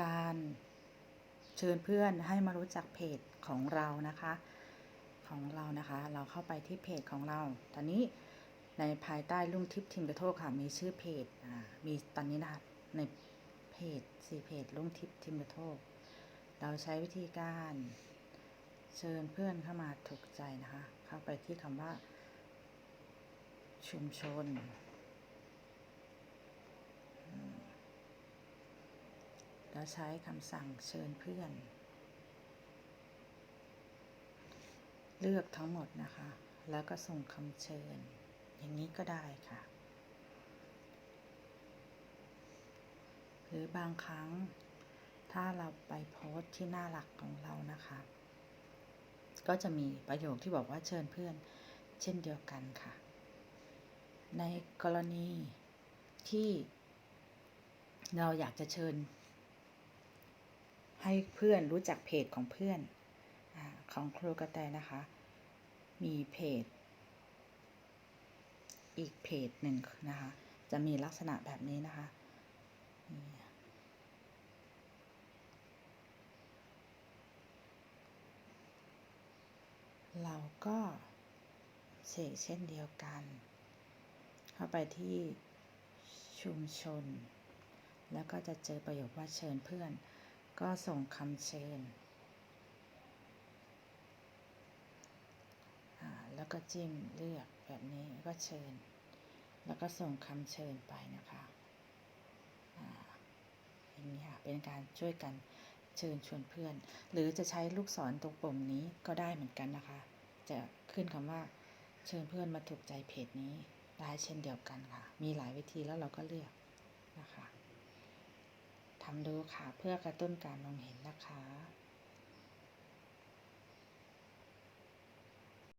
การเชิญเพื่อนให้มารู้จักเพจของเรานะคะ ของเรานะคะ เราเข้าไปที่เพจของเรา ตอนนี้ในภายใต้ลุ่งทิพย์ทิมกระโทกค่ะ มีชื่อเพจมีตอนนี้นะคะในเพจสี่เพจลุ่งทิพย์ทิมกระโทก เราใช้วิธีการเชิญเพื่อนเข้ามาถูกใจนะคะ เข้าไปที่คำว่าชุมชน แล้วใช้คำสั่งเชิญเพื่อน เลือกทั้งหมดนะคะ แล้วก็ส่งคำเชิญ อย่างนี้ก็ได้ค่ะ หรือบางครั้งถ้าเราไปโพสที่หน้าหลักของเรานะคะ ก็จะมีประโยคที่บอกว่าเชิญเพื่อน เช่นเดียวกันค่ะ ในกรณีที่เราอยากจะเชิญ ให้เพื่อนรู้จักเพจของเพื่อนอของครูกระแตนะคะ มีเพจ อีกเพจหนึ่งนะคะ จะมีลักษณะแบบนี้นะคะเราก็เสกเช่นเดียวกัน เข้าไปที่ชุมชน แล้วก็จะเจอประโยคว่าเชิญเพื่อน ก็ส่งคำเชิญ แล้วก็จิ้มเลือกแบบนี้ก็เชิญ แล้วก็ส่งคำเชิญไปนะคะอ่าอย่างนี้ค่ะ เป็นการช่วยกันเชิญชวนเพื่อน หรือจะใช้ลูกศรตรงปุ่มนี้ก็ได้เหมือนกันนะคะ จะขึ้นคำว่าเชิญเพื่อนมาถูกใจเพจนี้ได้เช่นเดียวกันค่ะ มีหลายวิธีแล้วเราก็เลือกนะคะ ทำดูค่ะ เพื่อกระตุ้นการมองเห็นนะคะ